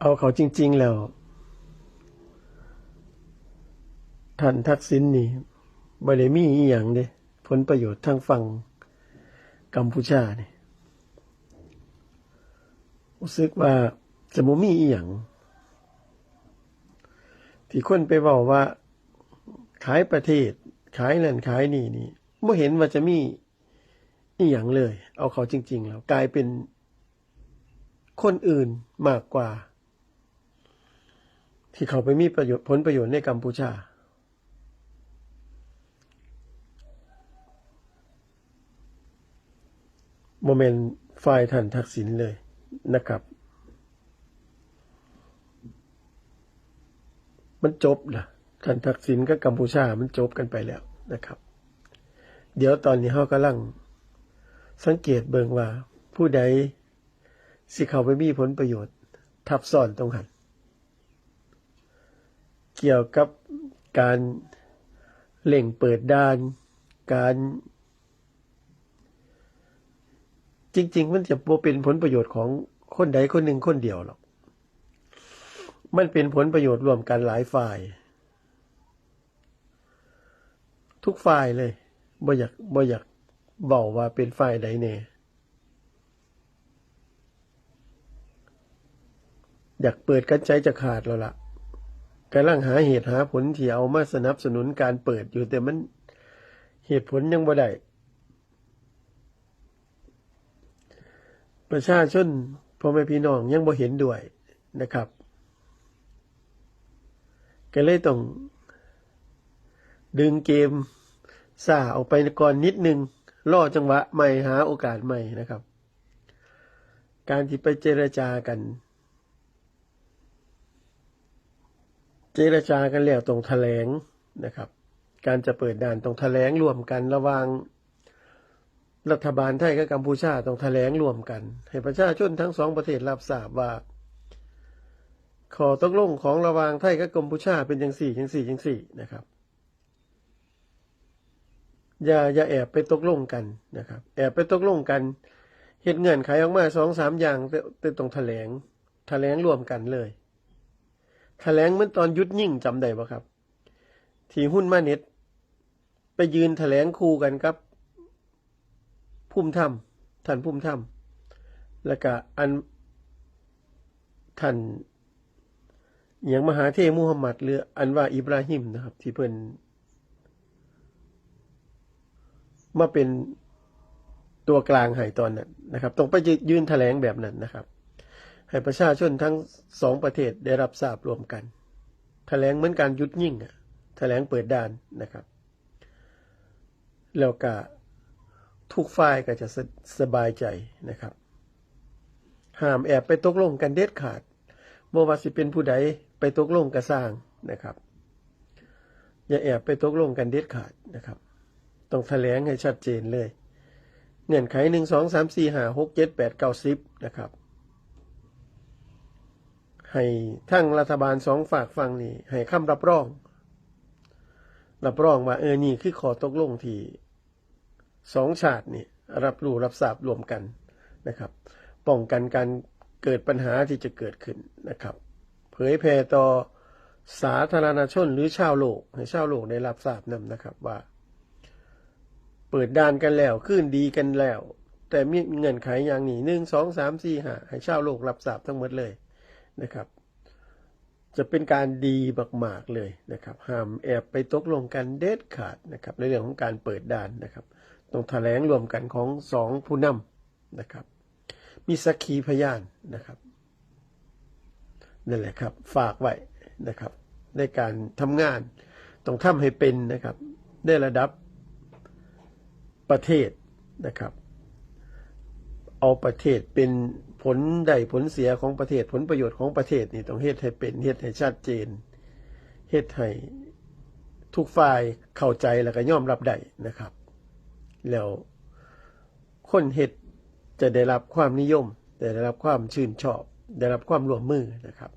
เอาเขาจริง ๆ แล้ว ท่านทักษิณนี่บ่ได้มีอีหยังเด้ผลประโยชน์ทางฝั่งกัมพูชานี่รู้สึกว่าจะบ่มีอีหยังที่คนไปเว้าว่า ขายประเทศ ขายนั่นขายนี่นี่บ่เห็นว่าจะมีอีหยังเลย เอาเขาจริง ๆ แล้ว กลายเป็นคนอื่นมากกว่า ที่เขาไปมีประโยชน์ผลประโยชน์ในกัมพูชา โมเมนต์ฝ่ายท่านทักษิณเลยนะครับ มันจบละท่านทักษิณกับกัมพูชามันจบกันไปแล้วนะครับ เดี๋ยวตอนนี้เขากำลัง สังเกตเบิงว่าผู้ใดสิเขาไปมีผลประโยชน์ ทับซ้อนตรงหัน เกี่ยวกับการเล่งเปิดด้าน การ จริง ๆ มันจะบ่เป็นผลประโยชน์ของคนใดคนหนึ่งคนเดียวหรอก มันเป็นผลประโยชน์รวมกันหลายฝ่าย ทุกฝ่ายเลยบ่อยากบ่อยากบอกว่าเป็นฝ่ายใดแน่อยากเปิดกันใจจะขาดแล้วล่ะ กำลังหาเหตุหาผลที่เอามาสนับสนุนการเปิดอยู่แต่มันเหตุผลยังบ่ได้ประชาชนพ่อแม่พี่น้องยังบ่เห็นด้วยนะครับ ก็เลยต้อง ดึงเกมซ่าออกไปก่อนนิดนึงล่อจังหวะใหม่หาโอกาสใหม่นะครับ การที่ไปเจรจากัน เจรจากันแล้วตรงแถลงนะครับ การจะเปิดด่านตรงแถลงรวมกันระหว่างรัฐบาลไทยกับกัมพูชาต้องแถลงรวมกัน ให้ประชาชนทั้งสองประเทศรับทราบว่าขอตกลงของระหว่างไทยกับกัมพูชาเป็นอย่างสี่อย่างสี่อย่างสี่นะครับ อย่าอย่าแอบไปตกลงกันนะครับ แอบไปตกลงกันเหตุเงื่อนไขออกมาสองสามอย่างแต่แต่ต้องแถลงแถลงรวมกันเลย แถลงเหมือนตอนยุดยิ่งจำได้ปะครับ ที่หุ้นมาเน็ต ไปยืนแถลงคู่กันครับพุ่มถ้ำท่านพุ่มถ้ำแล้วก็อันท่านอหย่างมหาเทมุฮัมมัดหรืออันว่าอิบราฮิมนะครับ ที่เพิ่นมาเป็นตัวกลางให้ตอนนั้นนะครับ ต้องไปยืนแถลงแบบนั้นนะครับ ให้ประชาชนทั้งสองประเทศได้รับทราบรวมกันแถลงเหมือนการยุดยิ่งอะแถลงเปิดด่านนะครับ แล้วก็ทุกฝ่ายก็จะสสบายใจนะครับ ห้ามแอบไปตกลงกันเด็ดขาดบ่ว่าสิเป็นผู้ใดไปตกลงกระสร้างนะครับ อย่าแอบไปตกลงกันเด็ดขาดนะครับ ต้องแถลงให้ชัดเจนเลย เงื่อนไขหนึ่งสองสามสี่ห้าหกเจ็ดแปดเก้าสิบนะครับ ให้ทั้งรัฐบาลสองฝากฟังนี่ให้คำรับรอง รับรองว่าเออนี่คือขอตกลงที่สองชาตินี่รับรู้รับทราบรวมกันนะครับ ป้องกันการเกิดปัญหาที่จะเกิดขึ้นนะครับ เผยแผ่ต่อสาธารณชนหรือชาวโลก ให้ชาวโลกได้รับทราบนำนะครับว่า เปิดด่านกันแล้วขึ้นดีกันแล้ว แต่มีเงื่อนไขอย่างนี้หนึ่งสองสามสี่ห้าให้ชาวโลกรับทราบทั้งหมดเลย นะครับ จะเป็นการดีมากๆเลยนะครับห้ามแอบไปตกลงกันเด็ดขาดนะครับ ในเรื่องของการเปิดด่านนะครับต้องแถลงรวมกันของสองผู้นำนะครับ มีสักขีพยานนะครับนั่นแหละครับ ฝากไว้นะครับ ในการทำงานต้องทำให้เป็นนะครับได้ระดับประเทศนะครับ เอาประเทศเป็นผลได้ผลเสียของประเทศผลประโยชน์ของประเทศนี่ต้องเฮ็ดให้เป็นเฮ็ดให้ชัดเจนเฮ็ดให้ทุกฝ่ายเข้าใจแล้วก็ยอมรับได้นะครับ แล้วคนเฮ็ดจะได้รับความนิยม ได้รับความชื่นชอบ ได้รับความร่วมมือนะครับ